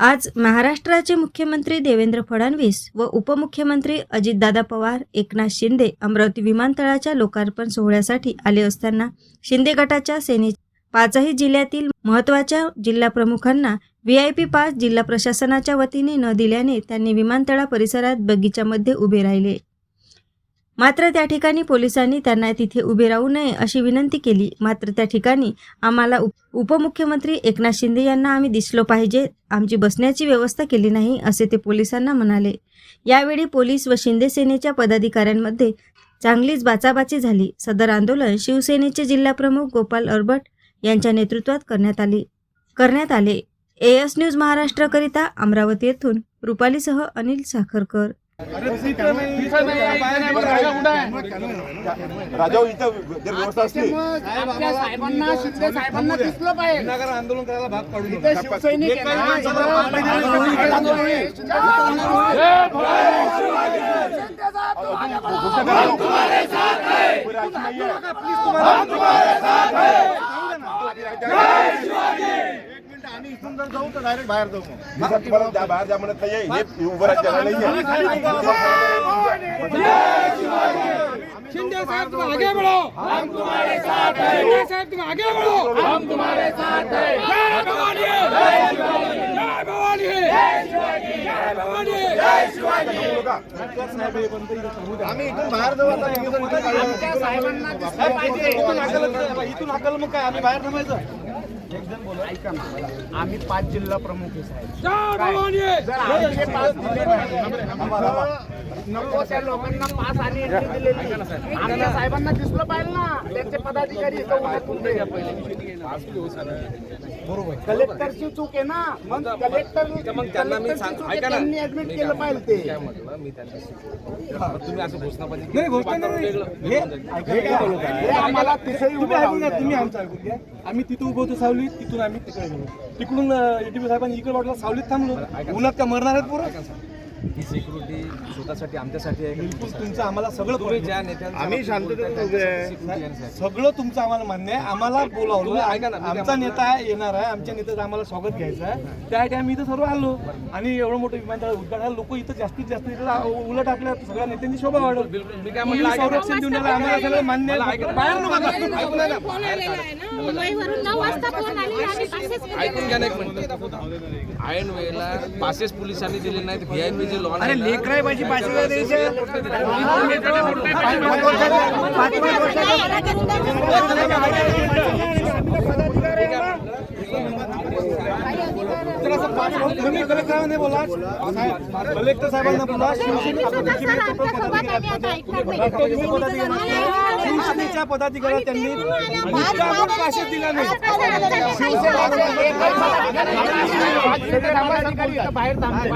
आज महाराष्ट्राचे मुख्यमंत्री देवेंद्र फडणवीस व उपमुख्यमंत्री अजितदादा पवार एकनाथ शिंदे अमरावती विमानतळाच्या लोकार्पण सोहळ्यासाठी आले असताना शिंदे गटाच्या सेने पाचही जिल्ह्यातील महत्त्वाच्या जिल्हा प्रमुखांना व्ही आय पी पास जिल्हा प्रशासनाच्या वतीने न दिल्याने त्यांनी विमानतळा परिसरात बगीच्यामध्ये उभे राहिले. मात्र त्या ठिकाणी पोलिसांनी त्यांना तिथे उभे राहू नये अशी विनंती केली. मात्र त्या ठिकाणी आम्हाला उप उपमुख्यमंत्री एकनाथ शिंदे यांना आम्ही दिसलो पाहिजे. आमची बसण्याची व्यवस्था केली नाही असे ते पोलिसांना म्हणाले. यावेळी पोलीस व शिंदे सेनेच्या पदाधिकाऱ्यांमध्ये चांगलीच बाचाबाची झाली. सदर आंदोलन शिवसेनेचे जिल्हाप्रमुख गोपाल अरबट यांच्या नेतृत्वात करण्यात आले करण्यात आले. ए एस न्यूज महाराष्ट्राकरिता अमरावती येथून रुपालीसह अनिल साखरकर. राजा इथं जर व्यवस्था असली आपल्या साहेबांना शिंदे साहेबांना दिसलं पाहिजे. आंदोलन करायला भाग पाडू इथे नका. शिवसैनिक आहे. ना, इथं जर जाऊ तर डायरेक्ट बाहेर जाऊ मग. मी जर तुम्हाला त्या बाहेर जा म्हणत नाहीये हे उभं राहत जगा नाहीये शिंदे साहब तुम आगे बढ़ो. हम तुम्हारे साथ हैं शिंदे साहब तुम आगे बढ़ो. हम तुम्हारे साथ हैं। जय भवानी जय भवानी जय भवानी जय शिवाजी। आम्ही इथून बाहेर जाऊ आता साहेबांना इथून हाकल मग काय? आम्ही बाहेर थांबायचं. ऐका ना आम्ही पाच जिल्हा प्रमुख आहे साहेब. जर दिले नाही, नको त्या लोकांना पास आणि entry दिलेली. आमच्या साहेबांना दिसलं पाहिजे ना. त्यांचे पदाधिकारी. कलेक्टरची चूक आहे ना. मग कलेक्टर त्यांनी ऍडमिट केलं पाहिजे ते. नाही घोषणा नाही. हे हे काय? बोलत आहे? हे आम्हाला तिथेही तुम्ही उभं ऐकून राहून घ्या, द्या. तुम्ही आमचं ऐकून घ्या आम्ही तिथं उभं होतो सावलीत तिथून आम्ही तिकडे गेलो. तिकडून एटीपी साहेबांनी इकडे वाटलं सावलीत थांबलो. उन्हात का मरणार आहेत पोरं? ही सिक्युरिटी स्वतःसाठी आमच्यासाठी आहे बिलकुल तुमचं आम्हाला सगळं तुम्ही. ज्या नेत्यांचा आम्ही शांततेत उभे आहे. security आहे, साहेब. सगळं तुमचं आम्हाला मान्य आहे आम्हाला बोलावलं तुम्ही ऐका ना, मी काय आमचा म्हणतो? नेता येणार आहे आमच्या नेत्याचं आम्हाला स्वागत घ्यायचं आहे त्यासाठी आम्ही इथं सर्व आलो आणि एवढं मोठं विमानतळ उद्घाटन लोक इथं जास्तीत जास्त इथं उलट आपल्या सगळ्या नेत्यांची शोभा वाढवली बिलकुल मी काय ऐका ना. संरक्षण देऊन राहिला, आम्हाला सगळं मान्य आहे. बाहेर नका जाऊ. ऐकून घ्या ना. फोन आलेला आहे ना मुंबईवरून नऊ वाजता फोन आलेला आणि पासेस कुठे ऐकून घ्या ना एक मिनिट ऐन वेळेला पासेस पोलिसांनी दिले नाहीत व्हीआयपी जे लॉन अरे लेकराय पाहिजे तर असं पाच मिनिट तुम्ही कलेक्टर साहेबांना बोला. शिवसेनेच्या पदाधिकारी पदाधिकारी त्यांनी पासेस दिला नाही. इथं बाहेर थांबले